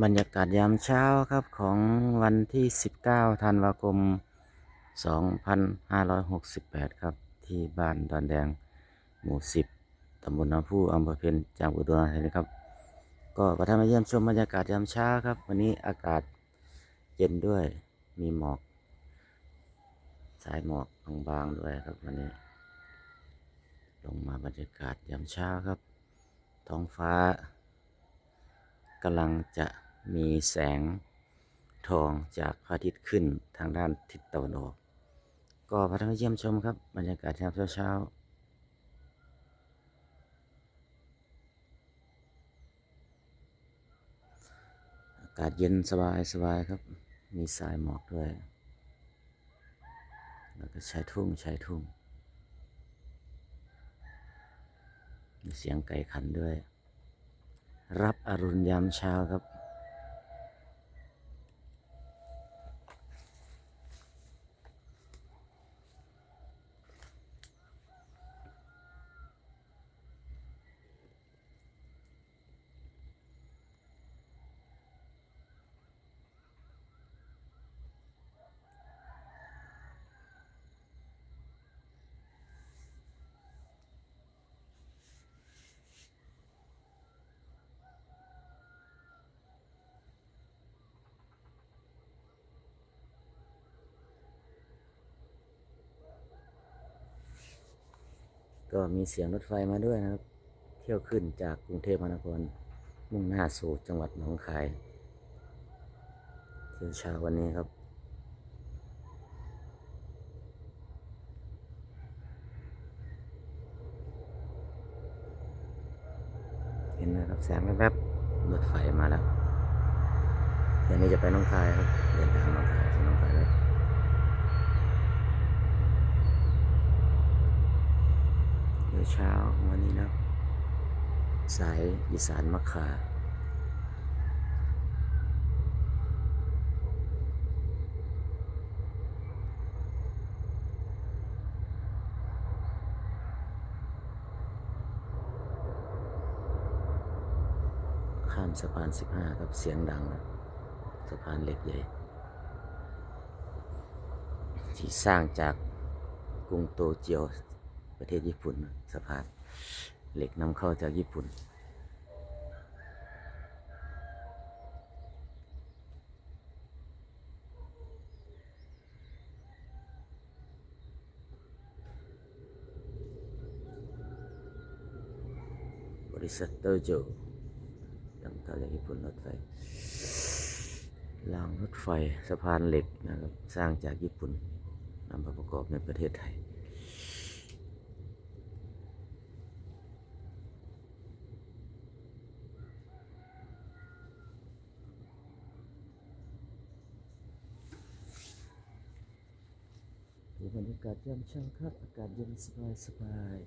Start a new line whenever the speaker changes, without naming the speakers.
บรรยากาศยามเช้าครับของวันที่ 19 ธันวาคม 2568 ครับ ที่บ้านดอนแดงหมู่ 10 ตำบลน้ำพุอำเภอเพ็ญจังหวัดอุดรธานีครับ ก็ประทับมาเยี่ยมชมบรรยากาศยามเช้าครับ วันนี้อากาศเย็นด้วยมีหมอก สายหมอกบางๆด้วยครับวันนี้ ลงมาบรรยากาศยามเช้าครับ ท้องฟ้า กำลังจะมีแสงทองจากพระอาทิตย์ขึ้นทางด้านทิศตะวันออก ก็พาท่านมาเยี่ยมชมครับ บรรยากาศยามเช้าๆอากาศเย็นสบายสบายครับ มีสายหมอกด้วย แล้วก็ชายทุ่งชายทุ่ง มีเสียงไก่ขันด้วย รับอรุณยามเช้าครับ ก็มีเสียงรถไฟมาด้วยนะครับ เที่ยวขึ้นจากกรุงเทพมหานคร มุ่งหน้าสู่จังหวัดหนองคายเที่ยวเช้าวันนี้ครับเห็นไหมครับแสงแวบๆรถไฟมาแล้วเดี๋ยวนี้จะไปหน้องคายครับเดินทางหน้องคายที่หน้องคายเลย เดี๋ยวเช้าวันนี้นะ สายอีสานมะขาข้ามสะพาน 15 ครับ เสียงดังนะสะพานเหล็กใหญ่ ที่สร้างจากกรุงโตเกียว ประเทศญี่ปุ่นสะพานเหล็กนำเข้าจากญี่ปุ่น บริษัทเตโจนำเข้าจากญี่ปุ่นรถไฟรางรถไฟสะพานเหล็กนะครับ สร้างจากญี่ปุ่นนำมาประกอบในประเทศไทย ดู บรรยากาศยามเช้าครับ อากาศเย็นสบายสบาย